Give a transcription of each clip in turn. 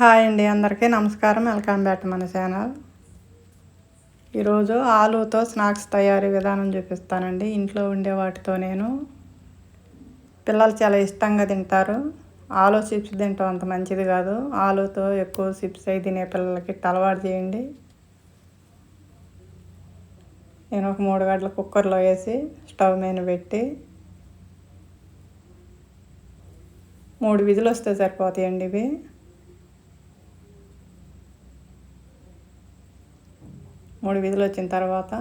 Hi అండి అందరికీ నమస్కారం. వెల్కమ్ బ్యాక్ మన ఛానల్. ఈరోజు ఆలుతో స్నాక్స్ తయారీ విధానం చూపిస్తానండి. ఇంట్లో ఉండే వాటితో నేను. పిల్లలు చాలా ఇష్టంగా తింటారు. ఆలు చిప్స్ తింటాం అంత మంచిది కాదు. ఆలుతో ఎక్కువ చిప్స్ అయి తినే పిల్లలకి అలవాటు చేయండి. నేను ఒక మూడు గంటల కుక్కర్లో వేసి స్టవ్ మీద పెట్టి మూడు విధులు వస్తే సరిపోతాయండి ఇవి. మూడు విధులు వచ్చిన తర్వాత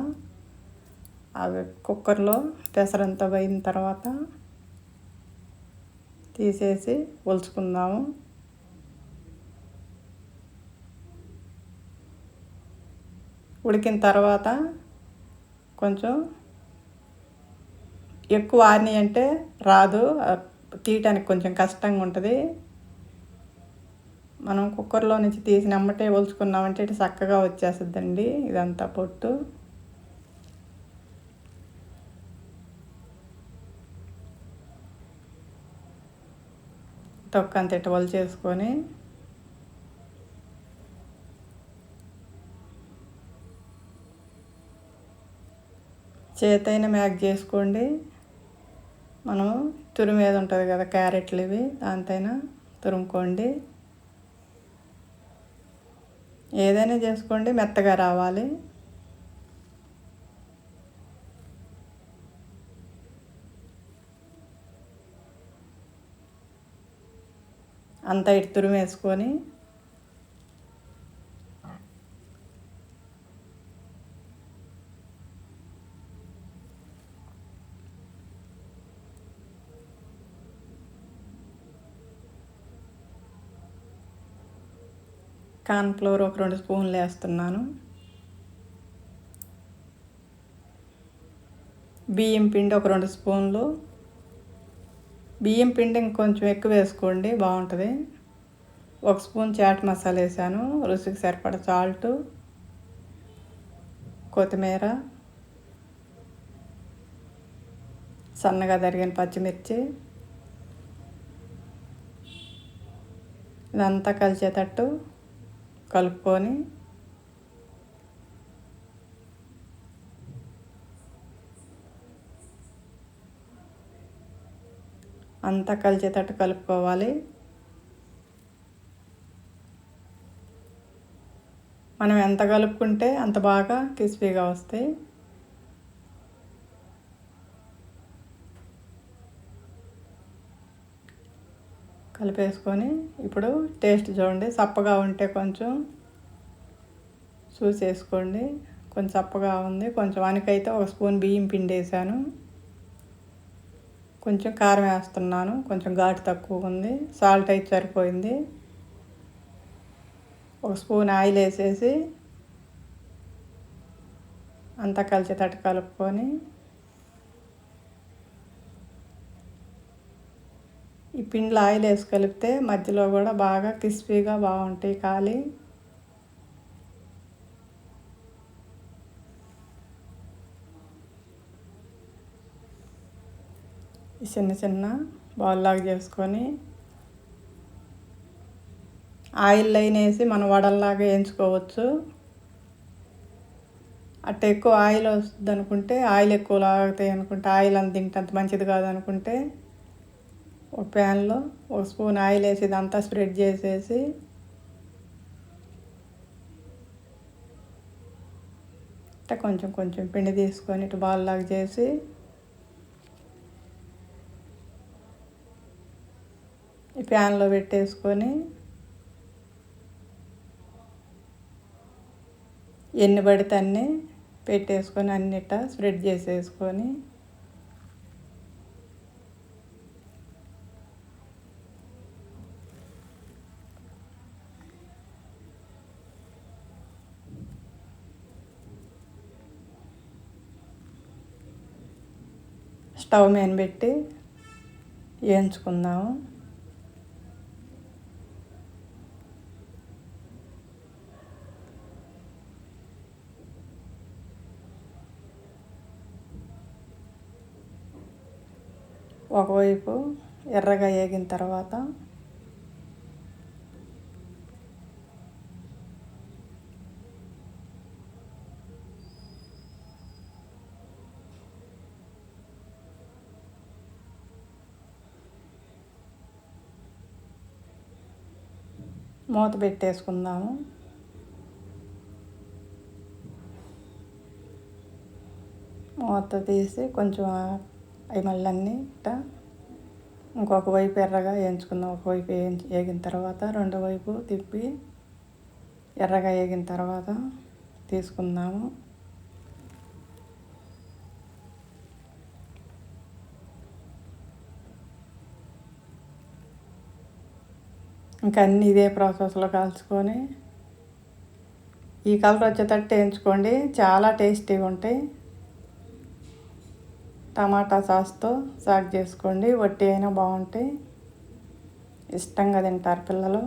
అవి కుక్కర్లో పెసరంతా పోయిన తర్వాత తీసేసి ఒలుచుకుందాము. ఉడికిన తర్వాత కొంచెం ఎక్కువ ఆని అంటే రాదు తీయటానికి కొంచెం కష్టంగా ఉంటుంది మనం కుక్కర్లో నుంచి తీసి నెమ్మటే ఒలుచుకున్నామంటే ఇటు చక్కగా వచ్చేస్తుందండి. ఇదంతా పొట్టు. తొక్కంత ఇటు చేసుకొని చేతైన మ్యాగ్ చేసుకోండి. మనం తురిమేది ఉంటుంది కదా క్యారెట్లు ఇవి దాంతైనా తురుముకోండి. ఏదైనా చేసుకోండి మెత్తగా రావాలి. అంతా ఇటు తురిమేసుకొని కార్న్ఫ్లోర్ ఒక రెండు స్పూన్లు వేస్తున్నాను. బియ్యం పిండి ఒక రెండు స్పూన్లు. బియ్యం పిండి ఇంకొంచెం ఎక్కువ వేసుకోండి బాగుంటుంది. ఒక స్పూన్ చాట్ మసాలా వేసాను రుచికి సరిపడ సాల్ట్ కొత్తిమీర సన్నగా తరిగిన పచ్చిమిర్చి. ఇదంతా కలిసేటట్టు కలుపుకొని అంతా కలిసేటట్టు కలుపుకోవాలి. మనం ఎంత కలుపుకుంటే అంత బాగా క్రిస్పీగా వస్తాయి. కలిపేసుకొని ఇప్పుడు టేస్ట్ చూడండి. చప్పగా ఉంటే కొంచెం చూసేసుకోండి కొంచెం చప్పగా ఉంది. కొంచెం వనకైతే ఒక స్పూన్ బియ్యం పిండి వేసాను. కొంచెం కారం వేస్తున్నాను. కొంచెం ఘాటు తక్కువ ఉంది. సాల్ట్ అయితే సరిపోయింది. ఒక స్పూన్ ఆయిల్ వేసేసి అంతా కలిసేటట్టు కలుపుకొని పిండిలో ఆయిల్ వేసి కలిపితే మధ్యలో కూడా బాగా క్రిస్పీగా బాగుంటాయి కాలి చిన్న చిన్న బాల్లాగా చేసుకొని ఆయిల్ లైన్ వేసి మనం వడల్లాగా వేయించుకోవచ్చు. అట్ట ఎక్కువ ఆయిల్ వస్తుంది అనుకుంటే ఆయిల్ ఎక్కువ లాగుతాయి అనుకుంటే ఆయిల్ అంత తింటే అంత మంచిది కాదు అనుకుంటే ఒక ప్యాన్లో ఒక స్పూన్ ఆయిల్ వేసి ఇదంతా స్ప్రెడ్ చేసేసి ఇట్లా కొంచెం కొంచెం పిండి తీసుకొని ఇటు బాల్లాగా చేసి ఈ ప్యాన్లో పెట్టేసుకొని ఎన్ని పడితే అన్నీ పెట్టేసుకొని అన్నిట స్ప్రెడ్ చేసేసుకొని స్టవ్ మీద పెట్టి వేయించుకుందాము. ఒకవైపు ఎర్రగా వేగిన తర్వాత మూత పెట్టేసుకుందాము. మూత తీసి కొంచెం అవి మళ్ళీ ఇట్ట ఇంకొక వైపు ఎర్రగా వేయించుకుందాం. ఒకవైపు వేయించి వేగిన తర్వాత రెండు వైపు తిప్పి ఎర్రగా వేగిన తర్వాత తీసుకుందాము. ఇంకా అన్నీ ఇదే ప్రాసెస్లో కాల్చుకొని ఈ కలర్ వచ్చేటట్టు వేయించుకోండి. చాలా టేస్టీగా ఉంటాయి. టమాటా సాస్తో సాగు చేసుకోండి. వట్టి అయినా బాగుంటాయి. ఇష్టంగా తింటారు పిల్లలు.